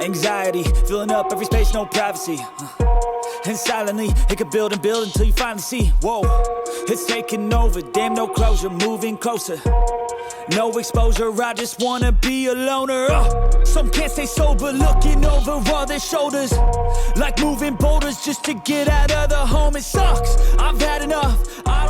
Anxiety, filling up every space, no privacy. Uh, And silently, it could build and build until you finally see. Whoa, it's taking over. Damn, no closure, moving closer. No exposure, I just wanna be a loner. Uh, some can't stay sober, looking over all their shoulders. Like moving boulders just to get out of the home. It sucks, I've had enough. I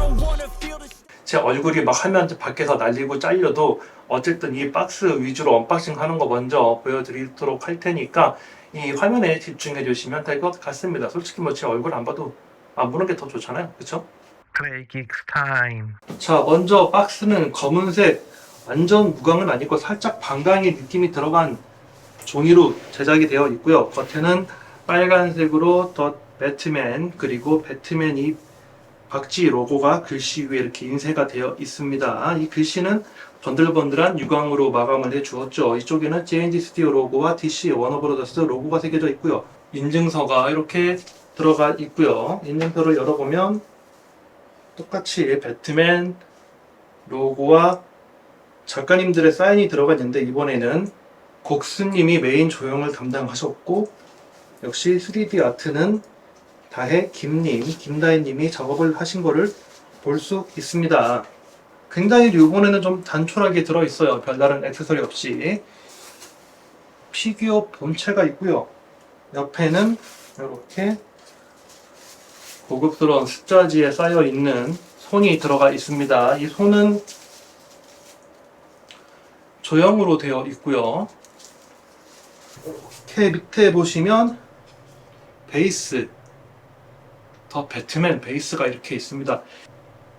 제 얼굴이 막 화면 밖에서 날리고 잘려도 어쨌든 이 박스 위주로 언박싱 하는 거 먼저 보여드리도록 할 테니까 이 화면에 집중해 주시면 될 것 같습니다. 솔직히 뭐 제 얼굴 안 봐도 안 보는 게 더 좋잖아요. 그쵸? 자, 먼저 박스는 검은색 완전 무광은 아니고 살짝 반광의 느낌이 들어간 종이로 제작이 되어 있고요. 겉에는 빨간색으로 더 배트맨 그리고 배트맨 이 박쥐 로고가 글씨 위에 이렇게 인쇄가 되어 있습니다. 이 글씨는 번들번들한 유광으로 마감을 해 주었죠. 이쪽에는 JNG 스튜디오 로고와 DC 워너브로더스 로고가 새겨져 있고요. 인증서가 이렇게 들어가 있고요. 인증서를 열어보면 똑같이 배트맨 로고와 작가님들의 사인이 들어가 있는데 이번에는 곡수님이 메인 조형을 담당하셨고 역시 3D 아트는 다해 김님, 김다혜님이 작업을 하신 거를 볼 수 있습니다. 굉장히 이번에는 좀 단촐하게 들어있어요. 별다른 액세서리 없이 피규어 본체가 있고요. 옆에는 이렇게 고급스러운 숫자지에 쌓여 있는 손이 들어가 있습니다. 이 손은 조형으로 되어 있고요. 이렇게 밑에 보시면 베이스, 더 배트맨 베이스가 이렇게 있습니다.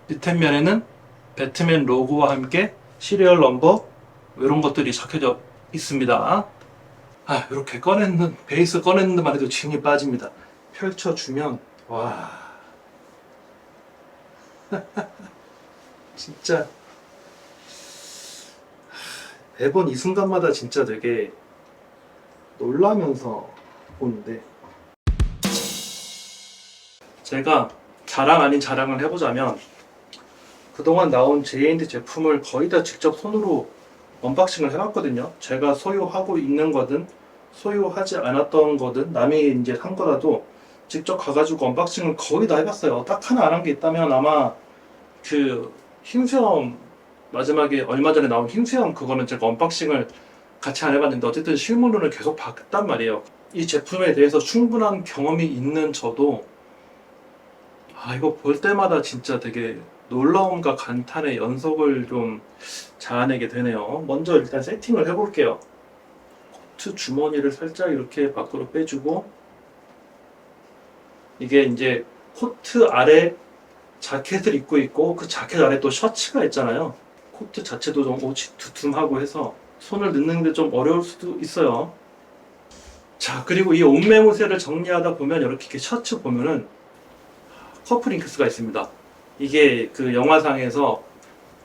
밑에 면에는 배트맨 로고와 함께 시리얼 넘버 이런 것들이 적혀져 있습니다. 아 이렇게 꺼냈는 베이스 꺼내는 데만 해도 진이 빠집니다. 펼쳐주면 와 진짜 매번 이 순간마다 진짜 되게 놀라면서 보는데 제가 자랑 아닌 자랑을 해보자면 그동안 나온 JND 제품을 거의 다 직접 손으로 언박싱을 해봤거든요. 제가 소유하고 있는 거든 소유하지 않았던 거든 남이 이제 한 거라도 직접 가가지고 언박싱을 거의 다 해봤어요. 딱 하나 안 한 게 있다면 아마 그 흰수염 마지막에 얼마 전에 나온 흰수염 그거는 제가 언박싱을 같이 안 해봤는데 어쨌든 실물로는 계속 봤단 말이에요. 이 제품에 대해서 충분한 경험이 있는 저도 아 이거 볼 때마다 진짜 되게 놀라움과 감탄의 연속을 좀 자아내게 되네요. 먼저 일단 세팅을 해볼게요. 코트 주머니를 살짝 이렇게 밖으로 빼주고 이게 이제 코트 아래 자켓을 입고 있고 그 자켓 아래 또 셔츠가 있잖아요. 코트 자체도 좀 옷이 두툼하고 해서 손을 넣는데 좀 어려울 수도 있어요. 자 그리고 이 옷매무새를 정리하다 보면 이렇게 셔츠 보면은 커플링크스가 있습니다. 이게 그 영화상에서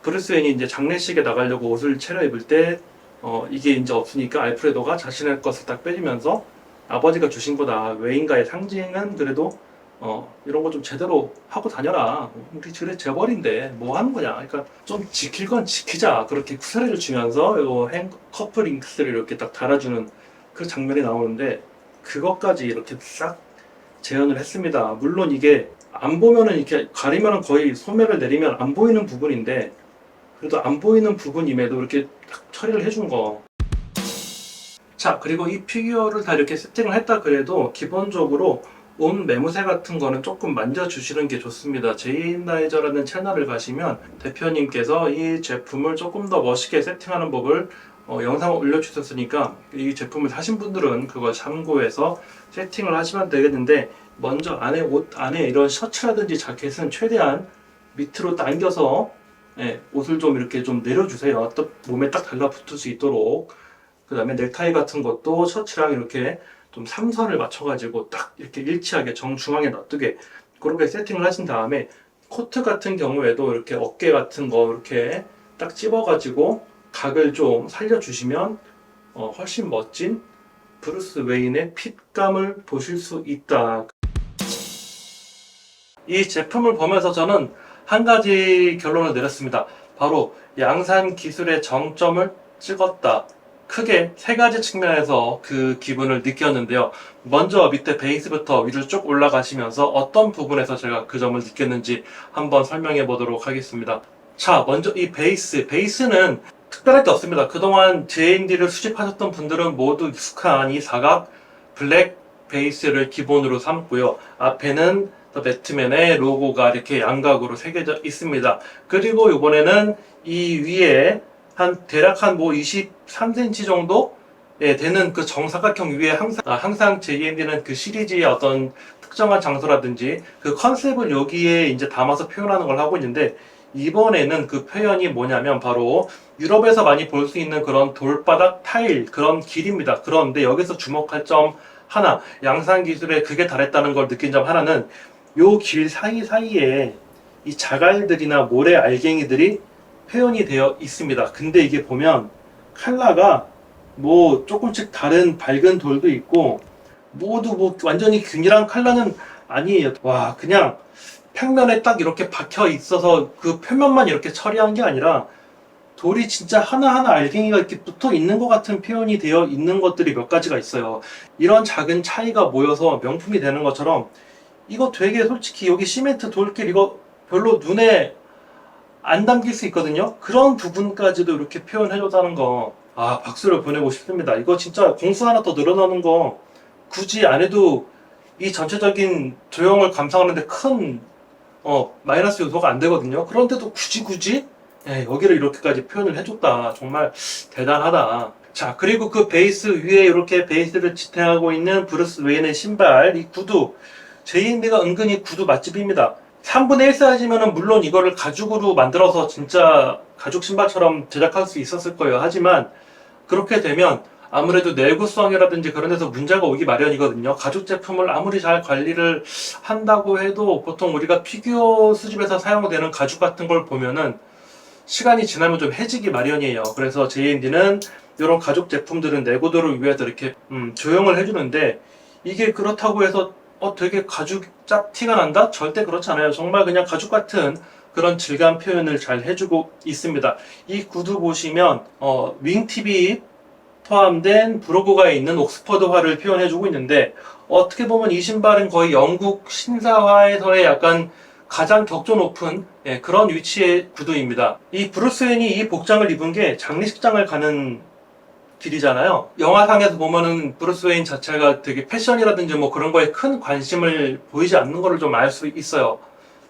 브루스 웨인이 이제 장례식에 나가려고 옷을 차려입을 때 어, 이게 이제 없으니까 알프레도가 자신의 것을 딱 빼주면서 아버지가 주신 거다. 웨인가의 상징은 그래도 어, 이런 거 좀 제대로 하고 다녀라. 우리 그래 재벌인데 뭐 하는 거냐. 그러니까 좀 지킬 건 지키자. 그렇게 쿠사리를 주면서 요 행, 커플링크스를 이렇게 딱 달아주는 그 장면이 나오는데 그것까지 이렇게 싹 재현을 했습니다. 물론 이게 안 보면은 이렇게 가리면은 거의 소매를 내리면 안 보이는 부분인데 그래도 안 보이는 부분임에도 이렇게 딱 처리를 해준 거. 자 그리고 이 피규어를 다 이렇게 세팅을 했다 그래도 기본적으로 옷 매무새 같은 거는 조금 만져주시는 게 좋습니다. 제인나이저라는 채널을 가시면 대표님께서 이 제품을 조금 더 멋있게 세팅하는 법을 어, 영상을 올려주셨으니까 이 제품을 사신 분들은 그걸 참고해서 세팅을 하시면 되겠는데 먼저 안에 옷 안에 이런 셔츠라든지 자켓은 최대한 밑으로 당겨서 예, 옷을 좀 이렇게 좀 내려주세요. 또 몸에 딱 달라붙을 수 있도록. 그 다음에 넥타이 같은 것도 셔츠랑 이렇게 좀 삼선을 맞춰가지고 딱 이렇게 일치하게 정중앙에 놔두게 그렇게 세팅을 하신 다음에 코트 같은 경우에도 이렇게 어깨 같은 거 이렇게 딱 찝어가지고 각을 좀 살려주시면 어, 훨씬 멋진 브루스 웨인의 핏감을 보실 수 있다. 이 제품을 보면서 저는 한 가지 결론을 내렸습니다. 바로 양산 기술의 정점을 찍었다. 크게 세 가지 측면에서 그 기분을 느꼈는데요. 먼저 밑에 베이스부터 위로 쭉 올라가시면서 어떤 부분에서 제가 그 점을 느꼈는지 한번 설명해 보도록 하겠습니다. 자, 먼저 이 베이스. 베이스는 특별할 게 없습니다. 그동안 JND를 수집하셨던 분들은 모두 익숙한 이 사각 블랙 베이스를 기본으로 삼고요. 앞에는 더 배트맨의 로고가 이렇게 양각으로 새겨져 있습니다. 그리고 이번에는 이 위에 한 대략 한 뭐 23cm 정도 예, 되는 그 정사각형 위에 항상 아, 항상 JND는 그 시리즈의 어떤 특정한 장소라든지 그 컨셉을 여기에 이제 담아서 표현하는 걸 하고 있는데 이번에는 그 표현이 뭐냐면 바로 유럽에서 많이 볼 수 있는 그런 돌바닥 타일 그런 길입니다. 그런데 여기서 주목할 점 하나 양산 기술에 그게 달했다는 걸 느낀 점 하나는 요 길 사이 사이에 이 자갈들이나 모래 알갱이들이 표현이 되어 있습니다. 근데 이게 보면 칼라가 뭐 조금씩 다른 밝은 돌도 있고 모두 뭐 완전히 균일한 칼라는 아니에요. 와 그냥 평면에 딱 이렇게 박혀 있어서 그 표면만 이렇게 처리한 게 아니라 돌이 진짜 하나하나 알갱이가 이렇게 붙어 있는 것 같은 표현이 되어 있는 것들이 몇 가지가 있어요. 이런 작은 차이가 모여서 명품이 되는 것처럼 이거 되게 솔직히 여기 시멘트 돌길 이거 별로 눈에 안 담길 수 있거든요. 그런 부분까지도 이렇게 표현해줬다는 거, 아, 박수를 보내고 싶습니다. 이거 진짜 공수 하나 더 늘어나는 거 굳이 안 해도 이 전체적인 조형을 감상하는데 큰, 어, 마이너스 요소가 안 되거든요. 그런데도 굳이 굳이, 예, 여기를 이렇게까지 표현을 해줬다. 정말 대단하다. 자, 그리고 그 베이스 위에 이렇게 베이스를 지탱하고 있는 브루스 웨인의 신발, 이 구두. 제인드가 은근히 구두 맛집입니다. 3분의 1 사이즈면은 물론 이거를 가죽으로 만들어서 진짜 가죽 신발처럼 제작할 수 있었을 거예요. 하지만 그렇게 되면 아무래도 내구성이라든지 그런 데서 문제가 오기 마련이거든요. 가죽 제품을 아무리 잘 관리를 한다고 해도 보통 우리가 피규어 수집에서 사용되는 가죽 같은 걸 보면은 시간이 지나면 좀 해지기 마련이에요. 그래서 JND는 이런 가죽 제품들은 내구도를 위해서 이렇게 음, 조형을 해주는데 이게 그렇다고 해서 어 되게 가죽 짭 티가 난다? 절대 그렇지 않아요. 정말 그냥 가죽 같은 그런 질감 표현을 잘 해주고 있습니다. 이 구두 보시면 어, 윙팁이 포함된 브로그가 있는 옥스퍼드화를 표현해주고 있는데 어떻게 보면 이 신발은 거의 영국 신사화에서의 약간 가장 격조 높은 예, 그런 위치의 구두입니다. 이 브루스 웨인이 이 복장을 입은 게 장례식장을 가는 길이잖아요. 영화상에서 보면은 브루스 웨인 자체가 되게 패션이라든지 뭐 그런 거에 큰 관심을 보이지 않는 거를 좀 알 수 있어요.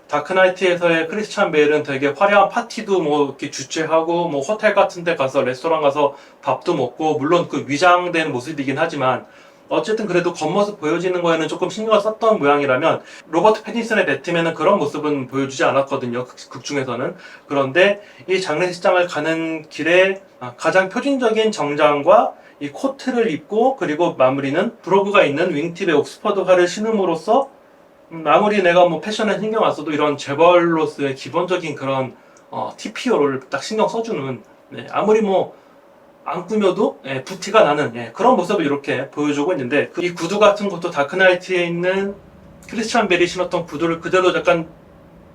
다크나이트에서의 크리스찬 베일은 되게 화려한 파티도 뭐 이렇게 주최하고 뭐 호텔 같은 데 가서 레스토랑 가서 밥도 먹고 물론 그 위장된 모습이긴 하지만 어쨌든 그래도 겉모습 보여지는 거에는 조금 신경을 썼던 모양이라면 로버트 패틴슨의 배트맨은 그런 모습은 보여주지 않았거든요. 극, 극 중에서는. 그런데 이 장례식장을 가는 길에 아, 가장 표준적인 정장과 이 코트를 입고 그리고 마무리는 브로그가 있는 윙팁의 옥스퍼드화를 신음으로써 음, 아무리 내가 뭐 패션에 신경 안 써도 이런 재벌로서의 기본적인 그런 어, TPO를 딱 신경 써주는 네, 아무리 뭐 안 꾸며도 예, 부티가 나는 예, 그런 모습을 이렇게 보여주고 있는데 그 이 구두 같은 것도 다크나이트에 있는 크리스찬 베리 신었던 구두를 그대로 약간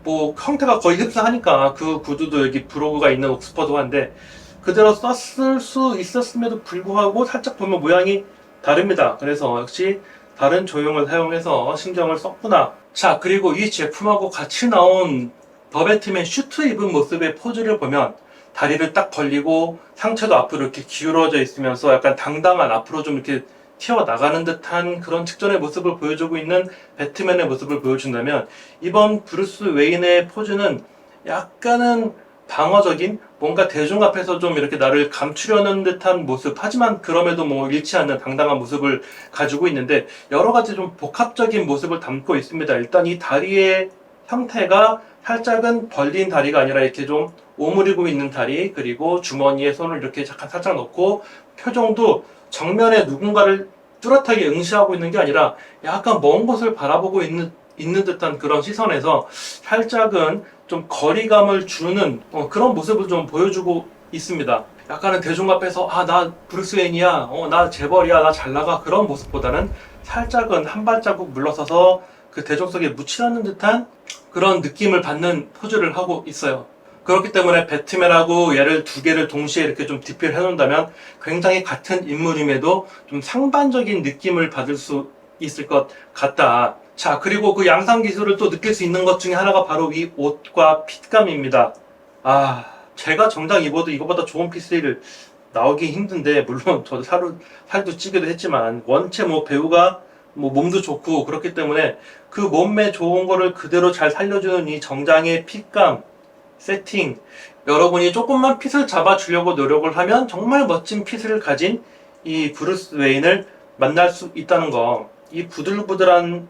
뭐 형태가 거의 흡사하니까 그 구두도 여기 브로그가 있는 옥스퍼드화인데 그대로 썼을 수 있었음에도 불구하고 살짝 보면 모양이 다릅니다. 그래서 역시 다른 조형을 사용해서 신경을 썼구나. 자, 그리고 이 제품하고 같이 나온 더 배트맨 슈트 입은 모습의 포즈를 보면 다리를 딱 벌리고 상체도 앞으로 이렇게 기울어져 있으면서 약간 당당한 앞으로 좀 이렇게 튀어나가는 듯한 그런 직전의 모습을 보여주고 있는 배트맨의 모습을 보여준다면 이번 브루스 웨인의 포즈는 약간은 방어적인 뭔가 대중 앞에서 좀 이렇게 나를 감추려는 듯한 모습 하지만 그럼에도 뭐 잃지 않는 당당한 모습을 가지고 있는데 여러 가지 좀 복합적인 모습을 담고 있습니다. 일단 이 다리의 형태가 살짝은 벌린 다리가 아니라 이렇게 좀 오므리고 있는 다리 그리고 주머니에 손을 이렇게 잠깐 살짝 넣고 표정도 정면에 누군가를 뚜렷하게 응시하고 있는 게 아니라 약간 먼 곳을 바라보고 있는 있는 듯한 그런 시선에서 살짝은 좀 거리감을 주는 어, 그런 모습을 좀 보여주고 있습니다. 약간은 대중 앞에서 아 나 브루스 웨인이야, 어 나 재벌이야, 나 잘 나가 그런 모습보다는 살짝은 한 발자국 물러서서 그 대중 속에 묻히려는 듯한 그런 느낌을 받는 포즈를 하고 있어요. 그렇기 때문에 배트맨하고 얘를 두 개를 동시에 이렇게 좀 디필 해 놓는다면 굉장히 같은 인물임에도 좀 상반적인 느낌을 받을 수 있을 것 같다. 자, 그리고 그 양상 기술을 또 느낄 수 있는 것 중에 하나가 바로 이 옷과 핏감입니다. 아, 제가 정장 입어도 이거보다 좋은 피스를 나오기 힘든데, 물론 저도 살을, 살도 찌기도 했지만, 원체 뭐 배우가 뭐 몸도 좋고 그렇기 때문에 그 몸매 좋은 거를 그대로 잘 살려주는 이 정장의 핏감, 세팅, 여러분이 조금만 핏을 잡아주려고 노력을 하면 정말 멋진 핏을 가진 이 브루스 웨인을 만날 수 있다는 거. 이 부들부들한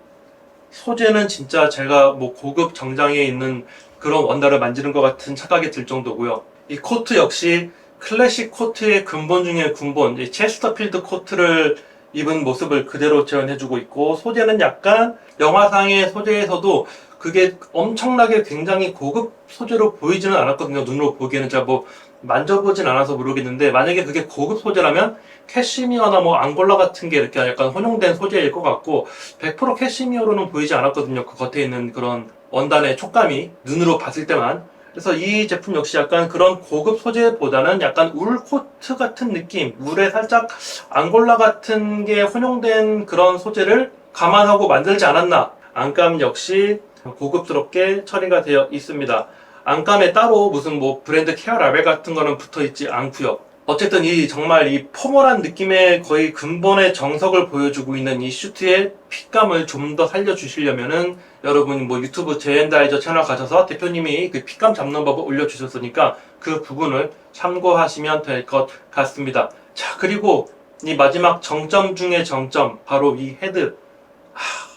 소재는 진짜 제가 뭐 고급 정장에 있는 그런 원단을 만지는 것 같은 착각이 들 정도고요. 이 코트 역시 클래식 코트의 근본 중의 근본, 이 체스터필드 코트를 입은 모습을 그대로 재현해주고 있고 소재는 약간 영화상의 소재에서도 그게 엄청나게 굉장히 고급 소재로 보이지는 않았거든요. 눈으로 보기에는 제가 뭐 만져보진 않아서 모르겠는데 만약에 그게 고급 소재라면 캐시미어나 뭐 앙골라 같은 게 이렇게 약간 혼용된 소재일 것 같고 100% 캐시미어로는 보이지 않았거든요. 그 겉에 있는 그런 원단의 촉감이 눈으로 봤을 때만. 그래서 이 제품 역시 약간 그런 고급 소재보다는 약간 울 코트 같은 느낌, 울에 살짝 앙골라 같은 게 혼용된 그런 소재를 감안하고 만들지 않았나. 안감 역시 고급스럽게 처리가 되어 있습니다. 안감에 따로 무슨 뭐 브랜드 케어 라벨 같은 거는 붙어 있지 않고요. 어쨌든 이 정말 이 포멀한 느낌의 거의 근본의 정석을 보여주고 있는 이 슈트의 핏감을 좀 더 살려주시려면은 여러분 뭐 유튜브 제엔다이저 채널 가셔서 대표님이 그 핏감 잡는 법을 올려주셨으니까 그 부분을 참고하시면 될 것 같습니다. 자 그리고 이 마지막 정점 중의 정점 바로 이 헤드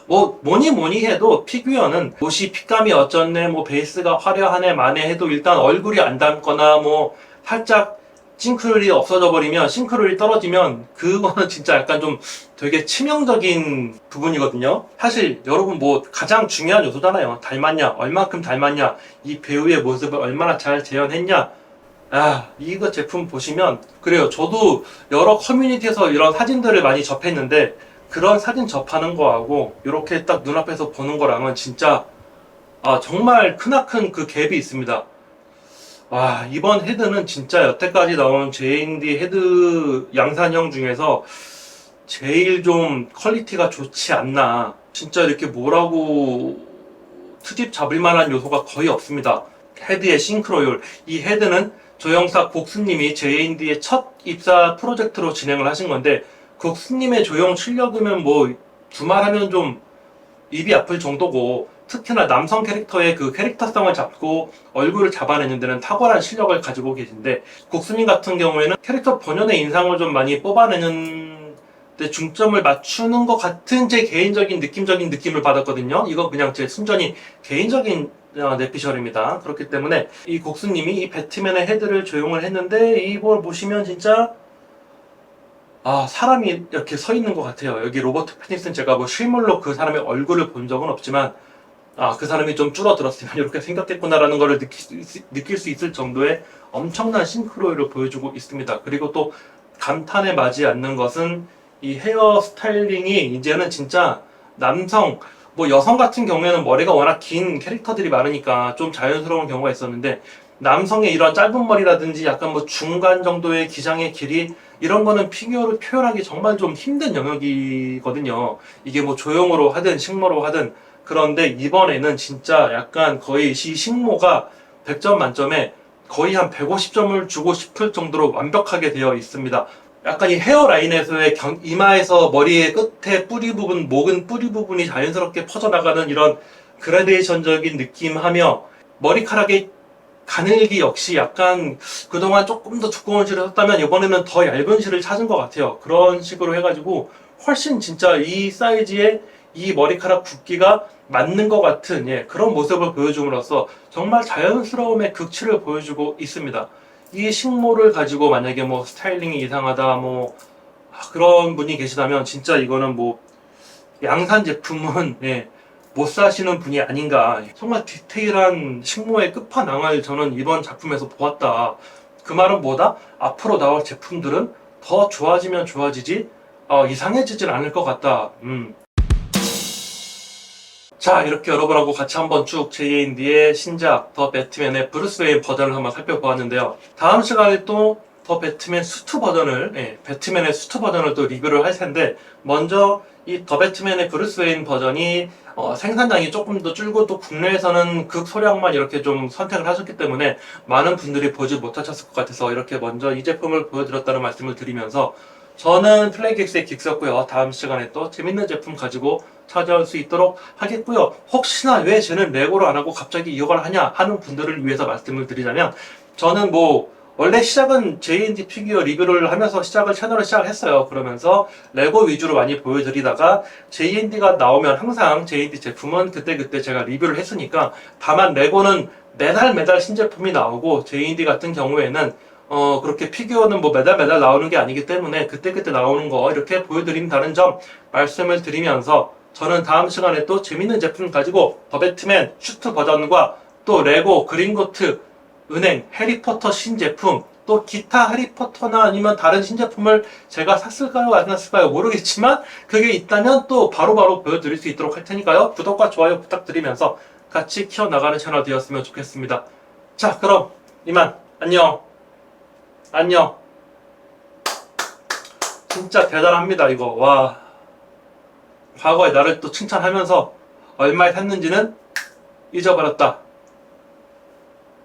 뭐 뭐니 뭐니 해도 피규어는 옷이 핏감이 어쩌네 뭐 베이스가 화려하네 마네 해도 일단 얼굴이 안 닮거나 뭐 살짝 싱크롤이 없어져 버리면 싱크롤이 떨어지면 그거는 진짜 약간 좀 되게 치명적인 부분이거든요. 사실 여러분 뭐 가장 중요한 요소잖아요. 닮았냐, 얼만큼 닮았냐, 이 배우의 모습을 얼마나 잘 재현했냐. 아, 이거 제품 보시면 그래요. 저도 여러 커뮤니티에서 이런 사진들을 많이 접했는데 그런 사진 접하는 거하고 이렇게 딱 눈앞에서 보는 거랑은 진짜 아, 정말 크나큰 그 갭이 있습니다. 와, 이번 헤드는 진짜 여태까지 나온 JND 헤드 양산형 중에서 제일 좀 퀄리티가 좋지 않나. 진짜 이렇게 뭐라고 트집 잡을 만한 요소가 거의 없습니다. 헤드의 싱크로율. 이 헤드는 조영사 곡수님이 JND의 첫 입사 프로젝트로 진행을 하신 건데, 곡수님의 조형 실력이면 뭐, 두말하면 좀 입이 아플 정도고, 특히나 남성 캐릭터의 그 캐릭터성을 잡고 얼굴을 잡아내는 데는 탁월한 실력을 가지고 계신데 곡수님 같은 경우에는 캐릭터 본연의 인상을 좀 많이 뽑아내는 데 중점을 맞추는 것 같은 제 개인적인 느낌적인 느낌을 받았거든요. 이건 그냥 제 순전히 개인적인 어, 내피셜입니다. 그렇기 때문에 이 곡수님이 이 배트맨의 헤드를 조용을 했는데 이걸 보시면 진짜 아 사람이 이렇게 서 있는 것 같아요. 여기 로버트 패틴슨 제가 뭐 실물로 그 사람의 얼굴을 본 적은 없지만 아, 그 사람이 좀 줄어들었으면 이렇게 생각했구나라는 것을 느낄 수, 있- 느낄 수 있을 정도의 엄청난 싱크로율을 보여주고 있습니다. 그리고 또 감탄에 맞지 않는 것은 이 헤어 스타일링이 이제는 진짜 남성, 뭐 여성 같은 경우에는 머리가 워낙 긴 캐릭터들이 많으니까 좀 자연스러운 경우가 있었는데 남성의 이런 짧은 머리라든지 약간 뭐 중간 정도의 기장의 길이 이런 거는 피규어를 표현하기 정말 좀 힘든 영역이거든요. 이게 뭐 조형으로 하든 식모로 하든 그런데 이번에는 진짜 약간 거의 시 식모가 100점 만점에 거의 한 150점을 주고 싶을 정도로 완벽하게 되어 있습니다. 약간 이 헤어라인에서의 경- 이마에서 머리의 끝에 뿌리 부분, 목은 뿌리 부분이 자연스럽게 퍼져나가는 이런 그라데이션적인 느낌하며 머리카락의 가늘기 역시 약간 그동안 조금 더 두꺼운 실을 썼다면 이번에는 더 얇은 실을 찾은 것 같아요. 그런 식으로 해가지고 훨씬 진짜 이 사이즈의 이 머리카락 굵기가 맞는 것 같은 예, 그런 모습을 보여줌으로써 정말 자연스러움의 극치를 보여주고 있습니다. 이 식모를 가지고 만약에 뭐 스타일링이 이상하다 뭐 아, 그런 분이 계시다면 진짜 이거는 뭐 양산 제품은 예, 못 사시는 분이 아닌가 정말 디테일한 식모의 끝판왕을 저는 이번 작품에서 보았다. 그 말은 뭐다? 앞으로 나올 제품들은 더 좋아지면 좋아지지 어, 이상해지진 않을 것 같다. 음. 자, 이렇게 여러분하고 같이 한번 쭉 JND의 신작 더 배트맨의 브루스 웨인 버전을 한번 살펴보았는데요. 다음 시간에 또 더 배트맨 수트 버전을, 예, 배트맨의 수트 버전을 또 리뷰를 할 텐데, 먼저 이 더 배트맨의 브루스 웨인 버전이 어, 생산량이 조금 더 줄고 또 국내에서는 극 소량만 이렇게 좀 선택을 하셨기 때문에 많은 분들이 보지 못하셨을 것 같아서 이렇게 먼저 이 제품을 보여드렸다는 말씀을 드리면서 저는 플레이객스의 긱스였고요. 다음 시간에 또 재밌는 제품 가지고 찾아올 수 있도록 하겠고요. 혹시나 왜 쟤는 레고를 안 하고 갑자기 이걸 하냐 하는 분들을 위해서 말씀을 드리자면 저는 뭐 원래 시작은 JND 피규어 리뷰를 하면서 시작을 채널을 시작을 했어요. 그러면서 레고 위주로 많이 보여드리다가 JND가 나오면 항상 JND 제품은 그때그때 제가 리뷰를 했으니까 다만 레고는 매달 매달 신제품이 나오고 JND 같은 경우에는 어, 그렇게 피규어는 뭐 매달 매달 나오는 게 아니기 때문에 그때그때 나오는 거 이렇게 보여드린다는 점 말씀을 드리면서 저는 다음 시간에 또 재밌는 제품 가지고 더 배트맨 슈트 버전과 또 레고 그린고트 은행 해리포터 신제품 또 기타 해리포터나 아니면 다른 신제품을 제가 샀을까요 안 샀을까요 모르겠지만 그게 있다면 또 바로 바로 보여드릴 수 있도록 할 테니까요 구독과 좋아요 부탁드리면서 같이 키워나가는 채널 되었으면 좋겠습니다 자 그럼 이만 안녕 안녕. 진짜 대단합니다, 이거. 와. 과거에 나를 또 칭찬하면서 얼마에 샀는지는 잊어버렸다.